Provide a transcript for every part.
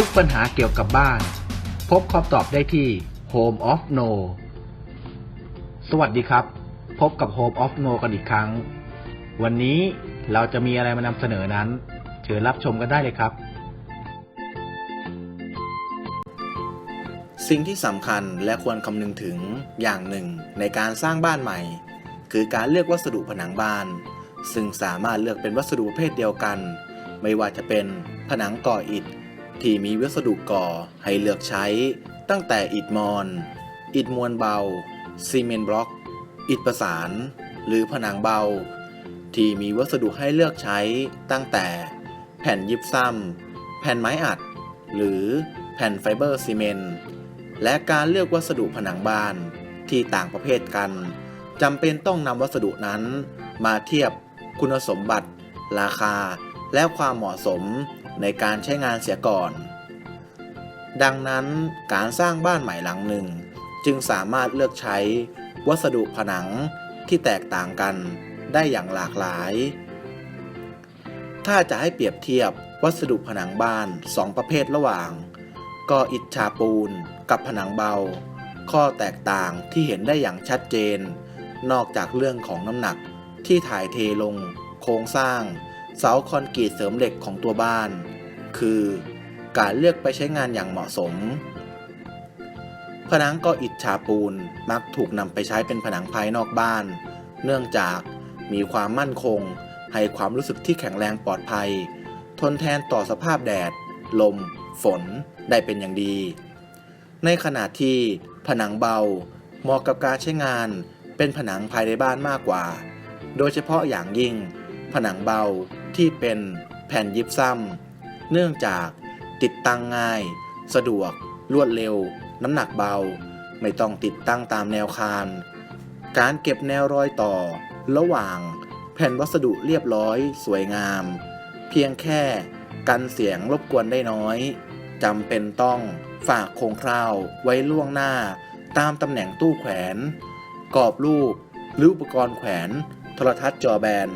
ทุกปัญหาเกี่ยวกับบ้าน พบคำตอบได้ที่ Home of No สวัสดีครับ พบกับ Home of No กันอีกครั้ง วันนี้เราจะมีอะไรมานำเสนอนั้น เชิญรับชมกันได้เลยครับ สิ่งที่สำคัญและควรคำนึงถึงอย่างหนึ่งในการสร้างบ้านใหม่ คือการเลือกวัสดุผนังบ้าน ซึ่งสามารถเลือกเป็นวัสดุประเภทเดียวกัน ไม่ว่าจะเป็นผนังก่ออิฐ ที่มีวัสดุก่อให้เลือกใช้ ตั้งแต่อิฐมอน อิฐมวลเบา ซีเมนต์บล็อก อิฐประสาน หรือผนังเบา ที่มีวัสดุให้เลือกใช้ ตั้งแต่แผ่นยิบซ้ำแผ่นไม้อัด หรือแผ่นไฟเบอร์ซีเมนต์และการเลือกวัสดุผนังบ้านที่ต่างประเภทกันจำเป็นต้องนำวัสดุนั้น มาเทียบคุณสมบัติ ราคา และความเหมาะสม ในการใช้งานเสียก่อน ดังนั้นการสร้างบ้านใหม่หลังหนึ่ง จึงสามารถเลือกใช้วัสดุผนังที่แตกต่างกันได้อย่างหลากหลาย ถ้าจะให้เปรียบเทียบวัสดุผนังบ้านสองประเภทระหว่างก่ออิฐฉาปูนกับผนังเบา ข้อแตกต่างที่เห็นได้อย่างชัดเจน นอกจากเรื่องของน้ำหนักที่ถ่ายเทลง โครงสร้าง เสาคอนกรีตเสริมเหล็กของตัวบ้าน คือ การเลือกไปใช้งานอย่างเหมาะสม ผนังก่ออิฐฉาปูนมักถูกนำไปใช้เป็นผนังภายนอกบ้าน เนื่องจากมีความมั่นคง ให้ความรู้สึกที่แข็งแรงปลอดภัย ทนแทนต่อสภาพแดด ลม ฝนได้เป็นอย่างดี ในขณะที่ผนังเบาเหมาะกับการใช้งานเป็นผนังภายในบ้านมากกว่า โดยเฉพาะอย่างยิ่ง ผนังเบา ที่เป็นแผ่นยิบซ้ำเนื่องจากติดตั้งง่าย สะดวก รวดเร็ว น้ำหนักเบา ไม่ต้องติดตั้งตามแนวคาน การเก็บแนวรอยต่อ ระหว่างแผ่นวัสดุเรียบร้อยสวยงาม เพียงแค่กันเสียงรบกวนได้น้อยจำเป็นต้องฝากโครงคราวไว้ล่วงหน้า ตามตำแหน่งตู้แขวน กรอบรูป หรืออุปกรณ์แขวน โทรทัศน์จอแบน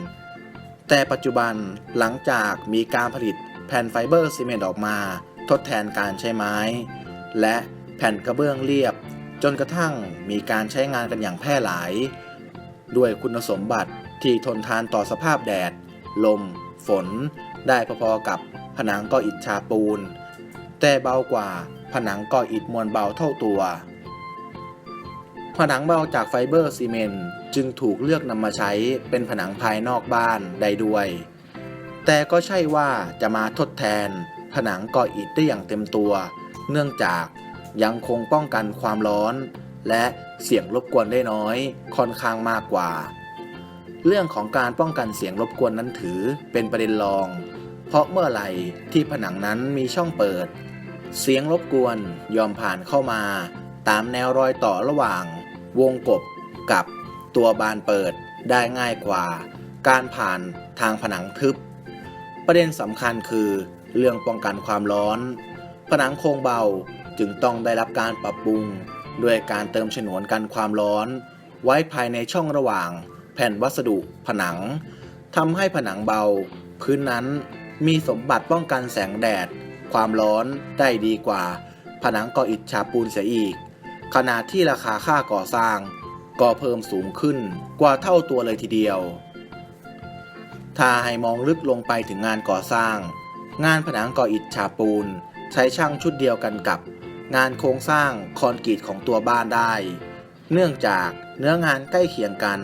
แต่ปัจจุบันหลังจากมีการผลิตแผ่นไฟเบอร์ซีเมนต์ออกมา ทดแทนการใช้ไม้ และแผ่นกระเบื้องเรียบ จนกระทั่งมีการใช้งานกันอย่างแพร่หลาย ด้วยคุณสมบัติที่ทนทานต่อสภาพแดด ลม ฝน ได้พอๆกับผนังก่ออิฐฉาปูน แต่เบากว่าผนังก่ออิฐมวลเบาเท่าตัว ผนังเบาจากไฟเบอร์ซีเมนต์จึงถูกเลือกนำมาใช้เป็นผนังภายนอกบ้านได้ด้วย แต่ก็ใช่ว่าจะมาทดแทน ผนังก่ออิฐได้อย่างเต็มตัว เนื่องจากยังคงป้องกันความร้อน และเสียงรบกวนได้น้อยค่อนข้างมากกว่า เรื่องของการป้องกันเสียงรบกวนนั้นถือเป็นประเด็นรอง เพราะเมื่อไหร่ที่ผนังนั้นมีช่องเปิด เสียงรบกวนยอมผ่านเข้ามา ตามแนวรอยต่อระหว่าง วงกบกับตัวบานเปิดได้ง่ายกว่า การผ่านทางผนังทึบ ประเด็นสำคัญคือ เรื่องป้องกันความร้อน ผนังโครงเบาจึงต้องได้รับการปรับปรุงด้วยการเติมฉนวนกันความร้อน ไว้ภายในช่องระหว่าง แผ่นวัสดุผนังทำให้ผนังเบา พื้นนั้นมีสมบัติป้องกันแสงแดด ความร้อนได้ดีกว่า ผนังก่ออิฐฉาบปูนเสียอีก ขณะที่ราคาค่าก่อสร้าง ก็เพิ่มสูงขึ้นกว่าเท่าตัวเลยทีเดียว ถ้าให้มองลึกลงไปถึงงานก่อสร้าง งานผนังก่ออิฐฉาบปูน ใช้ช่างชุดเดียวกันกับ งานโครงสร้างคอนกรีตของตัวบ้านได้ เนื่องจากเนื้องานใกล้เคียงกัน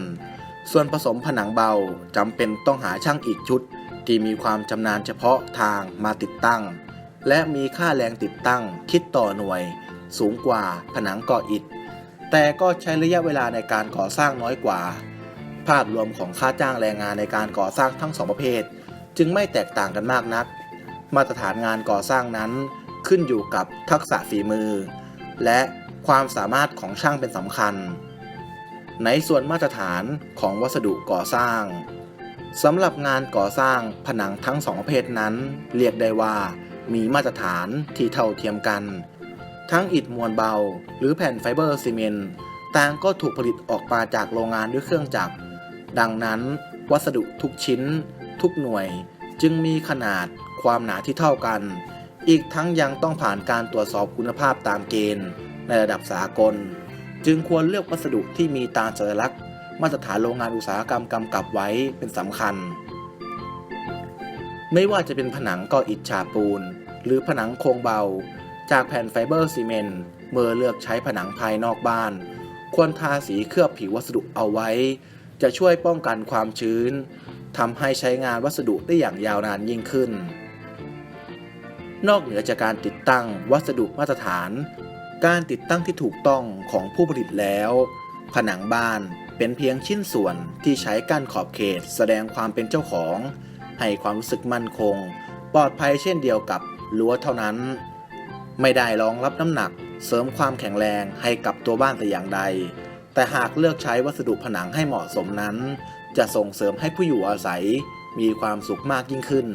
ส่วนผสมผนังเบาจำเป็นต้องหาช่างอีกชุดที่มีความชำนาญเฉพาะทางมาติดตั้ง และมีค่าแรงติดตั้งคิดต่อหน่วย สูงกว่าผนังก่ออิฐ แต่ก็ใช้ระยะเวลาในการก่อสร้างน้อยกว่า ภาพรวมของค่าจ้างแรงงานในการก่อสร้างทั้งสองประเภท จึงไม่แตกต่างกันมากนัก มาตรฐานงานก่อสร้างนั้นขึ้นอยู่กับทักษะฝีมือ และความสามารถของช่างเป็นสำคัญ ในส่วนมาตรฐานของวัสดุก่อสร้างสำหรับงานก่อสร้างผนังทั้งสองประเภทนั้น เรียกได้ว่ามีมาตรฐานที่เท่าเทียมกัน ทั้งอิฐมวลเบา หรือแผ่นไฟเบอร์ซีเมนต์ต่างก็ถูกผลิตออกมาจากโรงงานด้วยเครื่องจักร ดังนั้น วัสดุทุกชิ้น ทุกหน่วยจึงมีขนาดความหนาที่เท่ากัน อีกทั้งยังต้องผ่านการตรวจสอบคุณภาพตามเกณฑ์ ในระดับสากล จึงควรเลือกวัสดุที่มีตาสัญลักษณ์ มาตรฐานโรงงานอุตสาหกรรมกำกับไว้เป็นสำคัญ ไม่ว่าจะเป็นผนังก่ออิฐฉาบปูน หรือผนังโครงเบา จากแผ่นไฟเบอร์ซีเมนต์เมื่อเลือกใช้ผนังภายนอกบ้าน ควรทาสีเคลือบผิววัสดุเอาไว้ จะช่วยป้องกันความชื้นทำให้ใช้งานวัสดุได้อย่างยาวนานยิ่งขึ้น นอกเหนือจากการติดตั้งวัสดุมาตรฐาน การติดตั้งที่ถูกต้องของผู้ผลิตแล้ว ผนังบ้านเป็นเพียงชิ้นส่วนที่ใช้กั้นขอบเขตแสดงความเป็นเจ้าของ ให้ความรู้สึกมั่นคง ปลอดภัยเช่นเดียวกับรั้วเท่านั้น ไม่ได้รองรับน้ำหนัก เสริมความแข็งแรงให้กับตัวบ้านแต่อย่างใด แต่หากเลือกใช้วัสดุผนังให้เหมาะสมนั้น จะส่งเสริมให้ผู้อยู่อาศัยมีความสุขมากยิ่งขึ้น